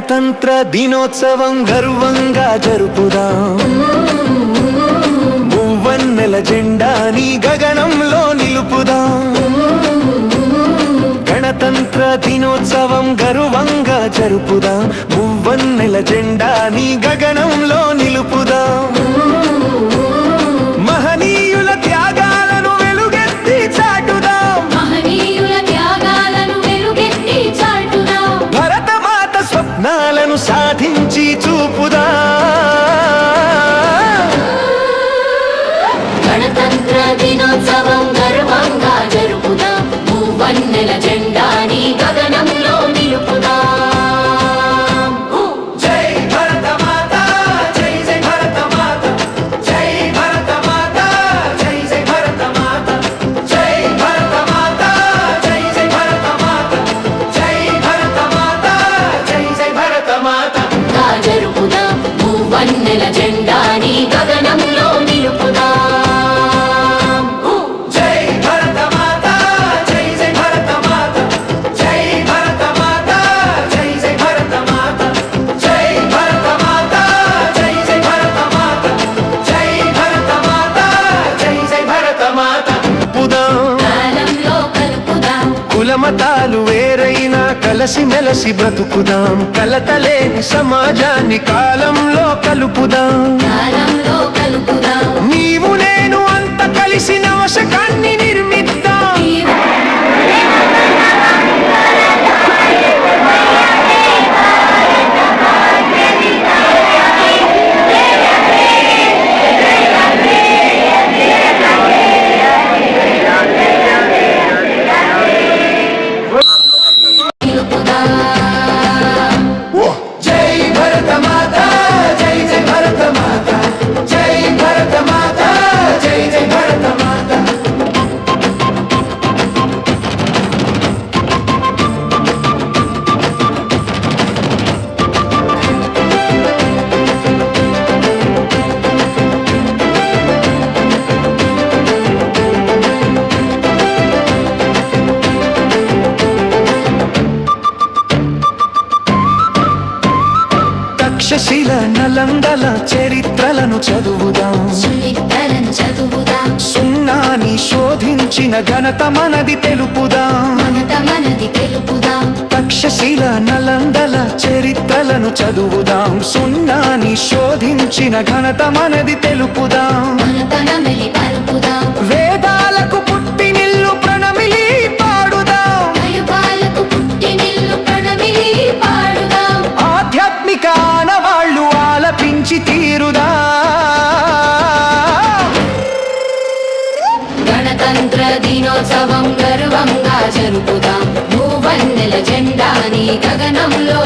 గణతంత్ర దినోత్సవం గర్వంగా జరుపుదాం. మువ్వన్నెల జెండాని గగనంలో నిలుపుదాం. గణతంత్ర దినోత్సవం గర్వంగా జరుపుదాం. మువ్వన్నెల జెండాని గగనంలో నిలుపుదాం. మూవన్నెల జెండాని గగనంలో నిలుపుదాం జై భరత మాత మతాలు వేరైనా కలసి మెలసి బ్రతుకుదాం. కలతలేని సమాజాన్ని కాలంలో కలుపుదాం. తక్షశిల నలందల చరిత్రలను చదువుదాం. చదువుదాం. సున్నాని శోధించిన ఘనత మనది తెలుపుదాం. మనది తెలుపుదాం. తక్షశిల నలందల చరిత్రలను చదువుదాం. సున్నాని శోధించిన ఘనత మనది తెలుపుదాం. పలుపుదాం మంచి తీరుదా? గణతంత్ర దినోత్సవం గర్వంగా జరుపుదాం. భూవన్నెల జెండాని గగనంలో